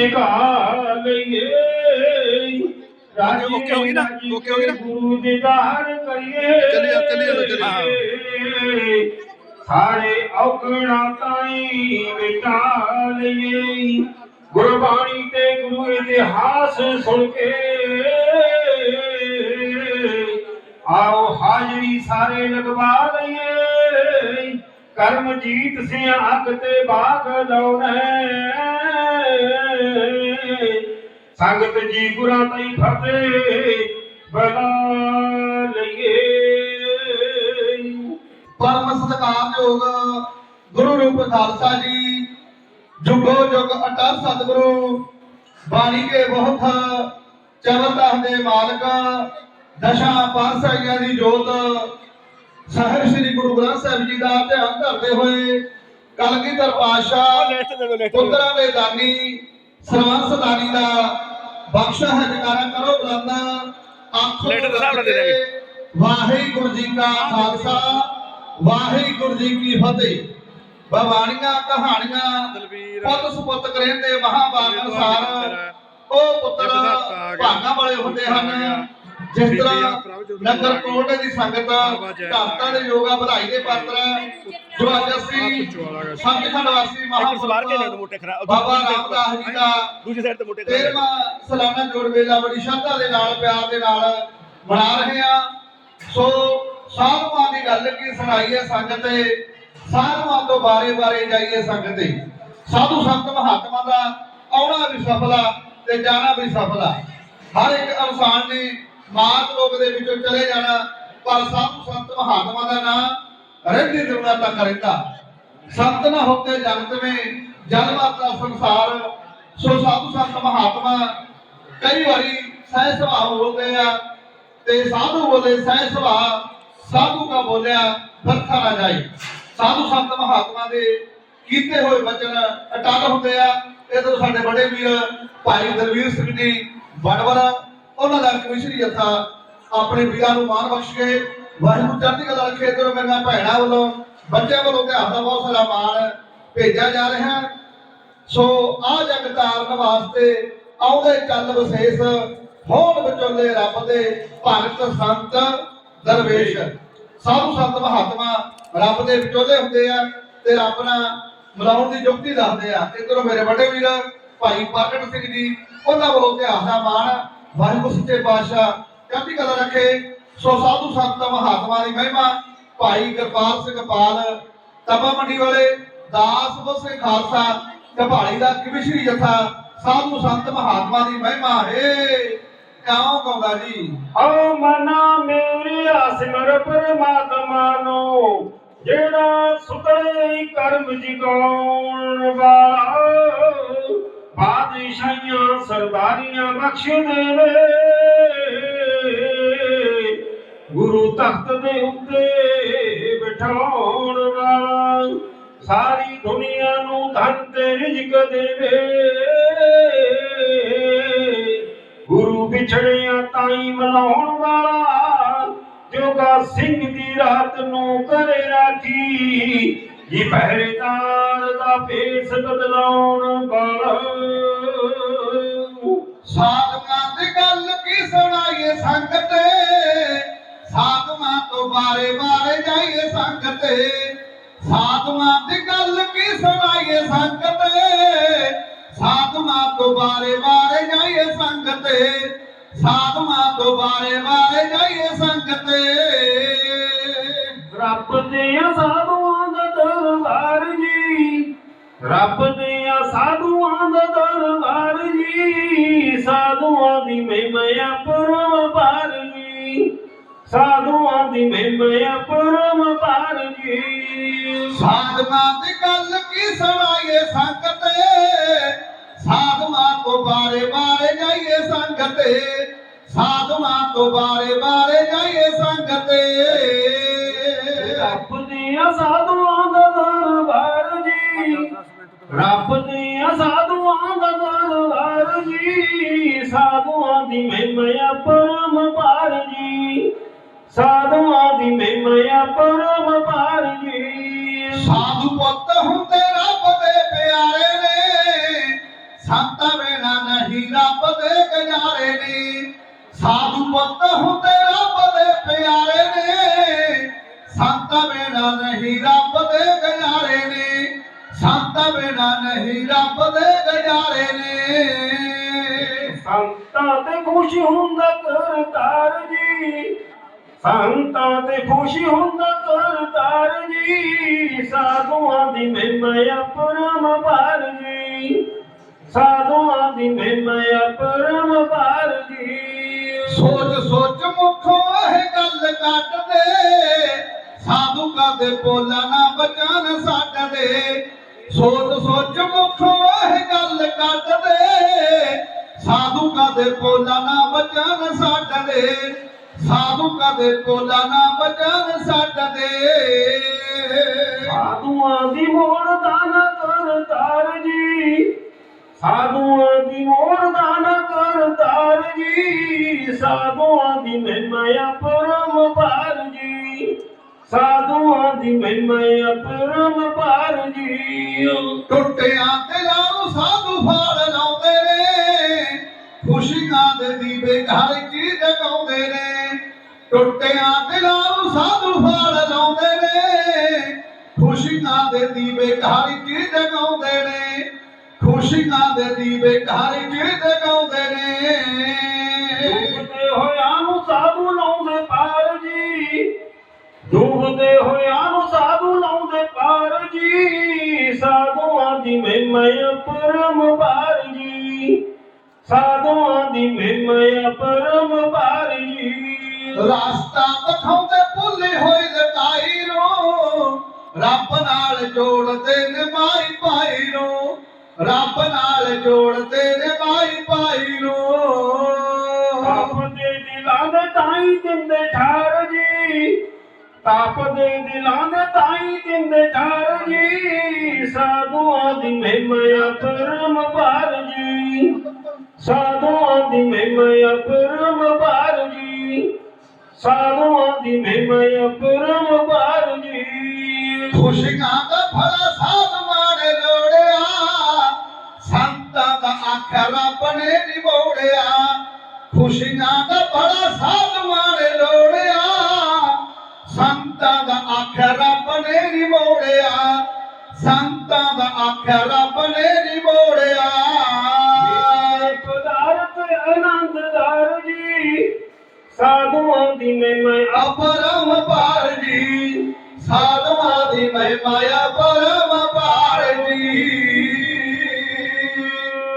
ਜਗਾ ਲਈਏ ਓਕੇ ਹੋ ਗਈ ਨਾ? ਓਕੇ ਹੋ ਗਈ ਨਾ? ਗੁਰੂ ਦੀਦਾਰ ਕਰੀਏ। ਚੱਲੀ ਜਾ, ਚੱਲੀ ਜਾ, ਚੱਲੀ ਸਾਰੇ ਔਗਣਾ ਤਾਈ ਮਿਟਾ ਲਈਏ। ਗੁਰਬਾਣੀ ਤੇ ਗੁਰੂ ਇਤਿਹਾਸ ਸੁਣ ਕੇ। ਆਓ ਹਾਜ਼ਰੀ ਸਾਰੇ ਲਗਵਾ ਲਈਏ। ਕਰਮ ਜੀਤ ਸੇ ਅੱਗ ਤੇ ਬਾਗ ਲਾਉਣੇ ਸੰਗਤ ਜੀ ਗੁਰਾਂ ਤਈ ਫਤਿਹ ਬਲਾ ਲਈਏ। ਪਰਮ ਸਤਿਕਾਰਯੋਗ ਗੁਰੂ ਰੂਪ ਖਾਲਸਾ ਜੀ ਜੁਗੋ ਜੁਗ ਅਟਲ ਸਤਿਗੁਰੂ ਬਾਣੀ ਕੇ ਬਹੁਤ ਚਵਰਦਾਸ ਦੇ ਮਾਲਕ ਦਸ਼ਾਂ ਪਾਤਸ਼ਾਹੀਆਂ ਦੀ ਜੋਤ ਸਾਹਿਬ ਸ੍ਰੀ ਗੁਰੂ ਗ੍ਰੰਥ ਸਾਹਿਬ ਜੀ ਦਾ ਧਿਆਨ ਧਰਦੇ ਹੋਏ ਕਲਗੀਧਰ ਲੈਟ ਪੁੱਤਰਾਂ ਦੇ ਦਾਨੀ ਸਰਵੰਸ ਦਾਨੀ ਦਾ ਬਖਸ਼ਾ ਹੈ ਜਕਾਰਾ ਕਰੋ ਬੁਲੰਦਾ ਆਖੋ ਲੈਟਰ ਦੇ ਹਿਸਾਬ ਨਾਲ ਦੇ ਦੇਣਗੇ। ਵਾਹਿਗੁਰੂ ਜੀ ਕਾ ਖਾਲਸਾ ਵਾਹਿਗੁਰੂ ਜੀ ਕੀ ਫਤਿਹ। ਬਵਾਣੀਆਂ ਕਹਾਣੀਆਂ ਪੁੱਤ ਸੁਪੁੱਤ ਕਰਿੰਦੇ ਮਹਾਬਾਗ ਅਨਸਾਰ। ਉਹ ਪੁੱਤਰ ਭਾਗਾਂ ਵਾਲੇ ਹੁੰਦੇ ਹਨ। ਜਿਸ ਤਰ੍ਹਾਂ ਨਗਰ ਕੋਟ ਦੀ ਸੰਗਤ ਧਰਤਾਂ ਦੇ ਯੋਗਾ ਵਧਾਈ ਦੇ ਪਾਤਰ ਜੋ ਅੱਜ ਅਸੀਂ ਸੱਚਖੰਡ ਵਾਸੀ ਇੱਕ ਸਵਾਰ ਕੇ ਲੈ ਦੋ ਮਹਾਂਪੁਰਖ ਮੋਟੇ ਖਰਾ ਬਾਬਾ ਰਾਮਦਾਸ ਜੀ ਦਾ ਦੂਜੀ ਸਾਈਡ ਤੇ ਮੋਟੇ ਖਰਾ ਤੇਰਵਾਂ ਸਾਲਾਨਾ ਜੋੜ ਮੇਲਾ ਬੜੀ ਸ਼ਰਧਾ ਦੇ ਨਾਲ ਪਿਆਰ ਦੇ ਨਾਲ ਮਨਾ ਰਹੇ ਆ। ਸੋ ਸਾਧੂਆਂ ਦੀ ਗੱਲ ਕੀ ਸੁਣਾਈ ਹੈ ਸੰਗਤ ਤੇ? ਸਾਧੂਆਂ ਤੋਂ ਬਾਰੇ ਬਾਰੇ ਜਾਈਏ ਸੰਗਤ ਤੇ। ਸਾਧੂ ਸੰਤ ਮਹਾਤਮਾ ਦਾ ਆਉਣਾ ਵੀ ਸਫਲ ਆ ਤੇ ਜਾਣਾ ਵੀ ਸਫਲ। ਆ ਹਰ ਇੱਕ ਇਨਸਾਨ ਨੇ ਮਾਤ ਲੋਕ ਦੇ ਵਿੱਚੋਂ ਚਲੇ ਜਾਣਾ, ਪਰ ਸਾਧੂ ਸੰਤ ਮਹਾਤਮਾ ਦਾ ਨਾਮ ਰਹਿੰਦੀ ਦੁਨੀਆ ਤੱਕ ਰਹਿੰਦਾ। ਸੰਤ ਨਾ ਹੋਤੇ ਜਗਤ में ਜਨਮ ਆਪਣਾ ਸੰਸਾਰ, ਸੋ ਸਾਧੂ ਸੰਤ ਮਹਾਤਮਾ ਕਈ ਵਾਰੀ ਸਹਿ ਸੁਭਾਅ ਬੋਲਦੇ ਆ, ਤੇ ਸਾਧੂ ਬੋਲੇ ਸਹਿ ਸੁਭਾਅ, ਸਾਧੂ ਦਾ ਬੋਲਿਆ ਵਰਖਾ ਨਾ ਜਾਏ। ਸਾਧੂ ਸੰਤ ਮਹਾਤਮਾ ਦੇ ਕੀਤੇ ਹੋਏ ਵਚਨ ਅਟਲ ਹੁੰਦੇ ਆ। ਇਧਰ ਸਾਡੇ ਬੜੇ ਵੀਰ ਭਾਈ ਦਲਵੀਰ ਸਿੰਘ ਜੀ ਬੜਵਰ ਉਹਨਾਂ ਦਾ ਕਮਿਸ਼ਨਰੀ ਜਥਾ ਆਪਣੇ ਵੀਰਾਂ ਨੂੰ ਮਾਣ ਬਖਸ਼ ਕੇ ਵਾਹਿਗੁਰੂ ਚੜ੍ਹਦੀ ਕਲਾ ਰੱਖੇ ਇਧਰ ਮੇਰੀਆਂ ਭੈਣਾਂ ਵੱਲੋਂ। ਬੱਚਿਆਂ ਵੱਲੋਂ ਧਿਆਨ ਦਾ ਬਹੁਤ ਸਾਰਾ ਮਾਣ ਭੇਜਿਆ ਜਾ ਰਿਹਾ ਸੋ ਆ ਜਗ ਤਾਰਨ ਵਾਸਤੇ ਆਉਂਦੇ ਚੱਲ ਵਿਸ਼ੇਸ਼, ਹੋਣ ਵਿਚੋਲੇ ਰੱਬ ਦੇ ਭਗਤ ਸੰਤ ਦਰਵੇਸ਼। ਸਾਧੂ ਸੰਤ ਮਹਾਤਮਾ ਰੱਬ ਦੇ ਵਿਚੋਲੇ ਹੁੰਦੇ ਆ ਤੇ ਰੱਬ ਨਾਲ ਮਿਲਾਉਣ ਦੀ ਯੁਕਤੀ ਦੱਸਦੇ ਆ। ਇਧਰੋਂ ਮੇਰੇ ਵੱਡੇ ਵੀਰ ਭਾਈ ਪ੍ਰਗਟ ਸਿੰਘ ਜੀ, ਉਹਨਾਂ ਵੱਲੋਂ ਇਤਿਹਾਸ ਦਾ ਮਾਣ ਵਾਹਿਗੁਰੂ ਸੱਚੇ ਪਾਤਸ਼ਾਹ ਚੜ੍ਹਦੀ ਕਲਾ ਰੱਖੇ, ਸੋ ਸਾਧੂ ਸੰਤ ਮਹਾਤਮਾ ਦੀ ਮਹਿਮਾ, ਭਾਈ ਕਿਰਪਾਲ ਸਿੰਘ ਪਾਲ, ਤਪਾ ਮੰਡੀ ਵਾਲੇ, ਦਾਸ ਬਸੇ ਖਾਲਸਾ ਕਭਾਲੀ ਦਾ ਕਮਿਸ਼ਰੀ ਜਥਾ, ਸਾਧੂ ਸੰਤ ਮਹਾਤਮਾ ਦੀ ਮਹਿਮਾ, ਹੈ, ਕਿਉਂ ਕਹੂੰਗਾ ਜੀ? ਓ ਮਨਾ ਮੇਰੇ ਸਿਮਰ ਪਰਮਾਤਮਾ ਨੂੰ, ਜਿਹੜਾ ਸੁਤਲੇ ਕਰਮ ਜਗਾਉਣ ਵਾਲਾ। ਬਾਦਸ਼ਾਹੀਆਂ ਸਰਦਾਰੀਆਂ ਬਖਸ਼ ਦੇਵੇ। ਗੁਰੂ ਤਖਤ ਦੇ ਉੱਤੇ ਬਿਠਾਉਣ ਵਾਲਾ ਸਾਰੀ ਦੁਨੀਆ ਨੂੰ ਧਨ ਤੇ ਰਿਜ਼ਕ ਦੇਵੇ। ਗੁਰੂ ਵਿਛੜਿਆ ਤਾਈ ਮਲਾਉਣ ਵਾਲਾ ਜੋਗਾ ਸਿੰਘ ਦੀ ਰਾਤ ਨੂੰ ਕਰੇ ਰਾਖੀ। ਜੀ ਪਹਿਰੇਦਾਰ ਦਾ ਫੇਸ ਬਦਲਾਉਣ ਵਾਲਾ ਸਾਧੂਆਂ ਦੀ ਗੱਲ ਕੀ ਸੁਣਾਈਏ ਸੰਗਤ? ਸਾਧੂਆਂ ਤੋਂ ਬਾਰੇ ਬਾਰੇ ਜਾਈਏ ਸੰਗਤ। ਸਾਧੂਆਂ ਦੀ ਗੱਲ ਕੀ ਸੁਣਾਈਏ ਸੰਗਤ? ਸਾਧੂਆਂ ਤੋਂ ਬਾਰੇ ਬਾਰੇ ਜਾਈਏ ਸੰਗਤ। ਸਾਧੂਆਂ ਤੋਂ ਬਾਰੇ ਬਾਰੇ ਜਾਈਏ ਸੰਗਤ। ਰੱਬ ਦੇ ਸਾਧੂਆਂ ਦਾ ਦਰਬਾਰ ਜੀ। ਰੱਬ ਦੇ ਸਾਧੂਆਂ ਦਾ ਦਰਬਾਰ ਦੀ ਮਹਿਮਾ ਪਰਮਪਾਰ ਜੀ ਸਾਧੂਆਂ ਦੀ ਮਹਿਮਾ ਪਰਮਪਾਰ ਜੀ ਸਾਧੂਆਂ ਦੀ ਗੱਲ ਕੀ ਸੁਣਾਈਏ ਸੰਗਤ? ਸਾਧੂਆਂ ਤੋਂ ਬਾਰੇ ਬਾਰੇ ਜਾਈਏ ਸੰਗਤ। ਸਾਧੂਆਂ ਤੋਂ ਬਾਰੇ ਬਾਰੇ ਜਾਈਏ ਸੰਗਤ। ਰੱਬ ਦੇ ਸਾਧੂਆਂ ਦਾ ਦਰਬਾਰ ਜੀ। ਰੱਬ ਦੇ ਸਾਧੂਆਂ ਦੀ ਮਹਿਮਾ ਪਰਮਪਾਰ ਜੀ। ਸਾਧੂਆਂ ਦੀ ਮਹਿਮਾ ਪਰਮਪਾਰ ਜੀ। ਸਾਧੂ ਪੁੱਤ ਹੁੰਦੇ ਰੱਬ ਦੇ ਪਿਆਰੇ ਨੇ। ਸੰਤਾਂ ਨਹੀਂ ਰੱਬ ਦੇ ਗਜਾਰੇ ਨੇ। ਸਾਧੂ ਪੁੱਤ ਹੁੰਦੇ ਰੱਬ ਦੇ ਪਿਆਰੇ ਨੇ। ਸੰਤ ਬਿਨਾ ਨਹੀਂ ਰੱਬ ਦੇ ਗਜਾਰੇ ਨੇ। ਸੰਤ ਬਿਨਾ ਨਹੀਂ ਰੱਬ ਦੇ ਗਜਾਰੇ ਨੇ। ਸੰਤਾਂ ਤੇ ਖੁਸ਼ ਹੁੰਦਾ ਕਰਤਾਰ ਜੀ। ਸੰਤਾਂ ਤੇ ਖੁਸ਼ ਹੁੰਦਾ ਕਰਤਾਰ ਜੀ। ਸਾਧੂਆਂ ਦੀ ਮਹਿਮਾ ਪਰਮ ਪਾਰ ਜੀ। ਸਾਧੂਆਂ ਦੀ ਮਹਿਮਾ ਪਰਮ ਪਾਰ ਜੀ। ਸੋਚ ਸੋਚ ਮੁਖੋਂ ਇਹ ਗੱਲ ਕੱਢਦੇ ਸਾਧੂ ਕਦੇ ਬੋਲਾ ਨਾ ਬਚਨ ਛੱਡਦੇ ਸੋਚ ਸੋਚ ਮੁਖੋਂ ਇਹ ਗੱਲ ਕੱਢਦੇ ਸਾਧੂ ਕਦੇ ਬੋਲਾ ਨਾ ਬਚਨ ਛੱਡਦੇ ਸਾਧੂ ਕਦੇ ਬੋਲਾ ਨਾ ਬਚਨ ਛੱਡਦੇ ਸਾਧੂਆਂ ਦੀ ਮੋੜ ਦਾਨ ਕਰਤਾਰ ਜੀ ਸਾਧੂਆਂ ਦੀ ਮੋੜ ਦਾਨ ਕਰਤਾਰ ਜੀ ਸਾਧੂਆਂ ਦੀ ਮਹਿਮਾ ਪਰਮ ਪਾਰ ਜੀ ਸਾਧੂਆਂ ਦੀ ਮਹਿਮਾ ਪਰਮ ਪਾਰ ਜੀ ਟੁੱਟਿਆਂ ਦੇ ਦੀਵੇ ਘਰ ਕੀ ਜਗਾਉਂਦੇ ਨੇ। ਟੁੱਟਿਆਂ ਦਿਲਾਂ ਨੂੰ ਸਾਧੂ ਫਾੜ ਲਾਉਂਦੇ ਨੇ। ਖੁਸ਼ੀਆਂ ਦੇ ਦੀਵੇ ਘਰ ਕੀ ਜਗਾਉਂਦੇ ਨੇ। ਖੁਸ਼ੀਆਂ ਦੇ ਦੀਵੇ ਘਰ ਕੀ ਜਗਾਉਂਦੇ ਨੇ। ਡੁੱਬਦੇ ਨੂੰ ਸਾਧੂ ਲਾਉਂਦੇ ਪਾਰ ਜੀ। ਡੁੱਬਦੇ ਹੋਇਆਂ ਨੂੰ ਸਾਧੂ ਲਾਉਂਦੇ ਪਾਰ ਜੀ। ਸਾਧੂਆਂ ਦੀ ਮਹਿਮਾ ਪਰਮ ਪਾਰ ਜੀ। ਸਾਧੂ ਦੀ ਮਹਿਮਾ ਪਰਮ ਪਾਰ ਜੀ ਰਾਸਤਾ ਦਿਖਾਉਂਦੇ ਭੁੱਲੇ ਹੋਏ ਲਟਾਈ ਨੂੰ ਰੱਬ ਨਾਲ ਜੋੜਦੇ ਨੇ ਮਾਈ ਭਾਈ ਨੂੰ ਰੱਬ ਨਾਲ ਜੋੜਦੇ ਨੇ ਮਾਈ ਭਾਈ ਨੂੰ ਤਾਪਦੇ ਦਿਲਾਂ ਦੇ ਤਾਈ ਦਿੰਦੇ ਠਾਰ ਜੀ। ਤਾਪਦੇ ਦਿਲਾਂ ਦੇ ਤਾਈ ਦਿੰਦੇ ਠਾਰ ਜੀ। ਸਾਧੂਆਂ ਦੀ ਮਹਿਮਾ ਪਰਮ ਪਾਰ ਜੀ। ਸਾਧੂਆਂ ਦੀ ਮਹਿਮਾ ਪਰਮ ਪਾਰ ਜੀ। ਸਾਧੂਆਂ ਦੀ ਮਹਿਮਾ ਪਰਮ ਪਾਰ ਜੀ। ਖੁਸ਼ੀਆਂ ਦਾ ਭਲਾ ਸਾਧ ਮਾਣੇ ਲੋੜਿਆ ਸੰਤਾਂ ਦਾ ਆਖਿਆ ਰੱਬ ਨੇ ਨਿਮੋੜਿਆ। ਖੁਸ਼ੀਆਂ ਦਾ ਭਲਾ ਸਾਧ ਮਾਣੇ ਲੋੜਿਆ ਸੰਤਾਂ ਦਾ ਆਖਿਆ ਰੱਬ ਨੇ ਨਿਵੋੜਿਆ ਸੰਤਾਂ ਦਾ ਆਖਿਆ ਰੱਬ ਨੇ ਨਿਮੋੜਿਆ। ਸਾਧੂਆਂ ਦੀ ਮਹਿਮਾ ਅਪਰਮ ਪਾਰ ਜੀ ਸਾਧੂਆਂ ਦੀ ਮਹਿਮਾ